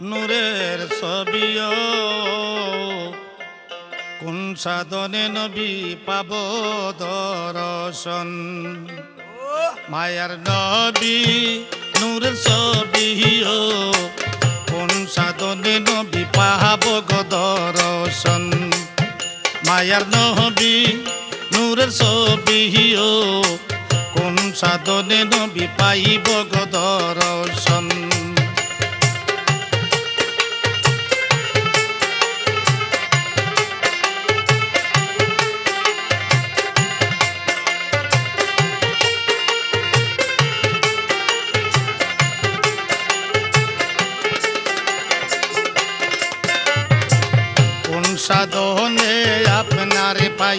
নূরের ছবিও কোন সাধনে নবী পাব দর্শন? মায়ার নবী নূরের ছবিও কোন সাধনে নবী পাব দর্শন? মায়ার নবী নূরের কোন সাধনে নবী পাইব গদর্শন সাধনে আপনারে পাই?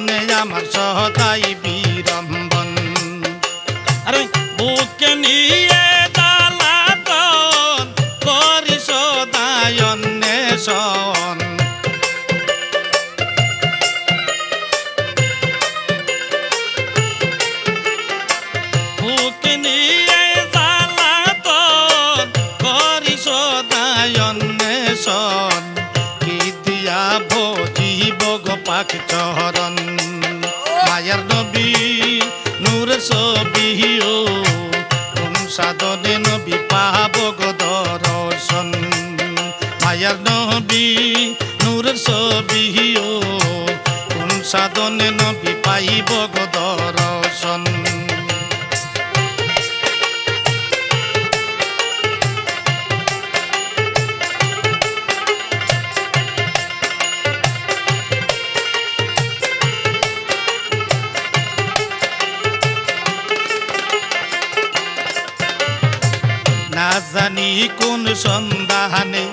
মনে আমার সহতাই বিড়ম্বন। আরে বুকে নিয়ে দালাতন করি সদায় অন্বেষণ বুকে নিয়ে দালাতন করি সদায় অন্বেষণ কি দিয়া ভজিব গো পাক কোন সাধনে নবী পাব গো দর্শন। মায়ার নবী নূর ছবিও কোন সাধনে নবী পাইব গো সন্ধানে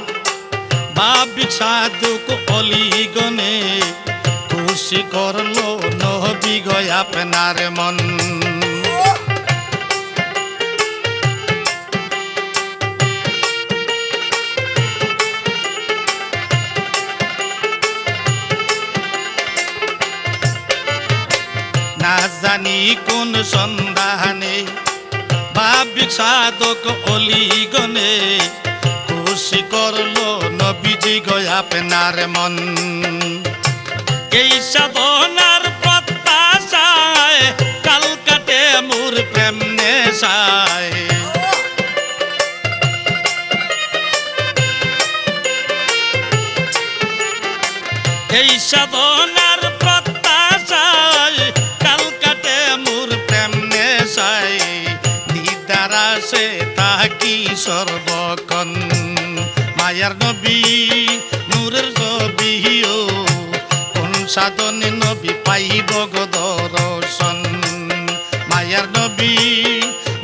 বাবিক সাধুক অলিগনে খুশি করল নহবি গয় আপনার মন। জানি কোন সন্ধানে ভাবিক সাধক করল গয় আপনার মন। এই সাধনার প্রত্যাশায় কাল কাটে মোর প্রেম নেশায়। এই সাধনার প্রত্যাশায় কাল কাটে মোর প্রেম নেশায়। দিদারা তাকি সর্বক্ষণ? মায়ার নবী সাধনে নবী বগ দর্শন। মায়ার নবী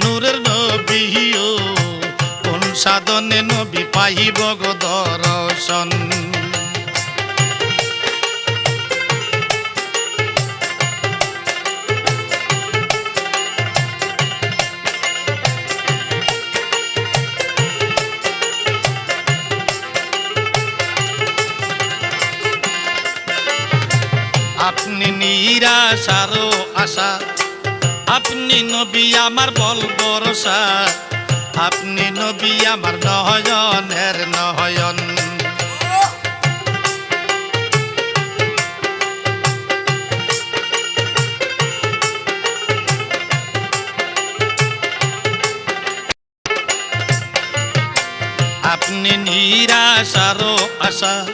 নূরের নবীও কোন সাধনে নবী বগ দর্শন? নিরাশারও আশা। আপনি নবী আমার বল ভরসা। আপনি নবী আমার নয়নের নয়ন। আপনি নিরাশারও আশা।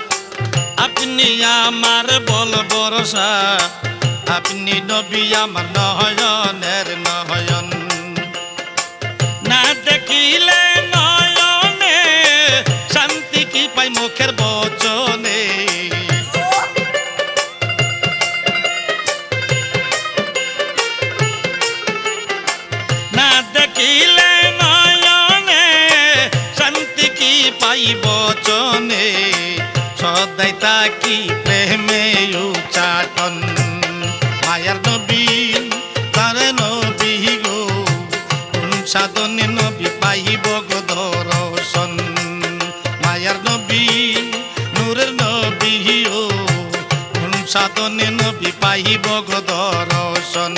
আপনি আমার বল ভরসা। আপনি নবী আমার নয়নের নয়ন। না দেখিলে নয়নে শান্তি কি পাই মুখের বচনে? না দেখিলে নয়নে শান্তি কি পাই বচনে? সদাই তা কি প্রেমে উচাটন। মায়ার নবী, তার নবী গো। কোন সাধনে নবী পাইব গো দর্শন। মায়ার নবী, নূরের নবী ও কোন সাধনে নবী পাইব গো দর্শন।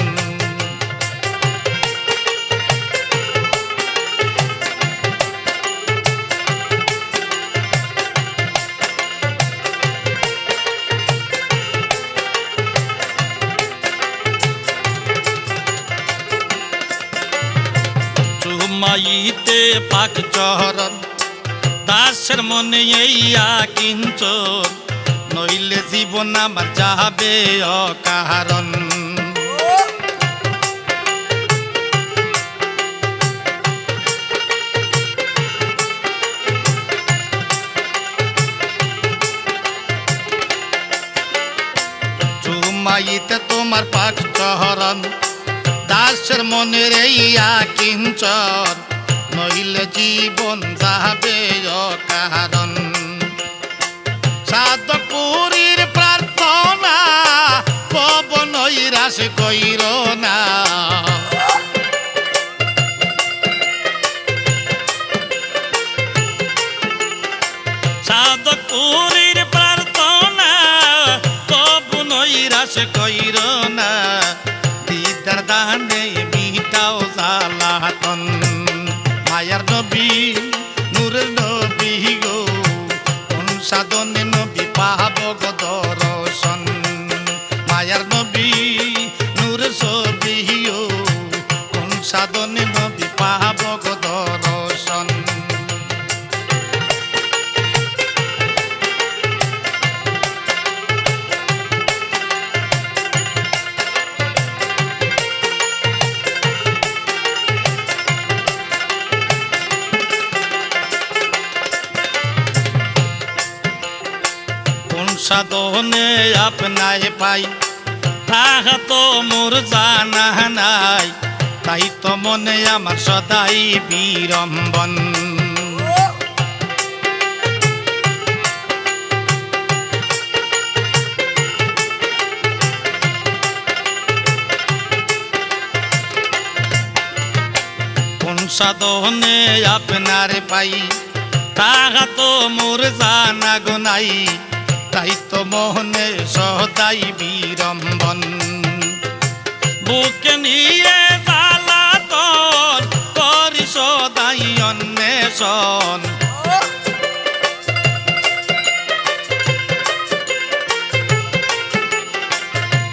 চুমাইতে পাক চরণ দাসের মনে এইয়া কিঞ্চন নইলে জীবন আমার যাবে অকারণ। এইয়া কিঞ্চন নইলে জীবন যাবে অকারণ। সাধপুরীর প্রার্থনা পবন রাস কইর না। সাধপুরীর প্রার্থনা পবন রাস কইর না সাধনে আপনায় পাই তাহা তো মোর জানা নাই তাই তো মনে আমার সদাই বিড়ম্বন সাধনে আপনার পাই তাহা তো মোর জানা গো তো মোহনে সদাই বিড়ম্বন। বুকে নিয়ে জ্বালা তল করি সদাই অন্বেষণ।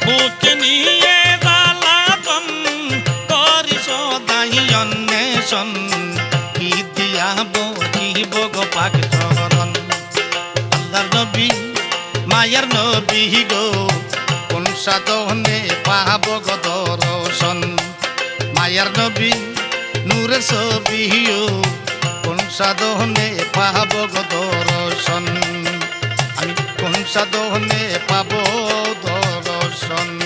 বুকে নিয়ে জ্বালাতন করি সদাই অন্বেষণ। কি দিয়াব, কি বগ পাক চরণ আল্লাহর নবী মায়ার নবী গো, কোন সাধনে পাব গো দর্শন? মায়ার নবী নূরের ছবি কোন সাধনে পাব গো দর্শন? আমি কোন সাধনে পাব দর্শন?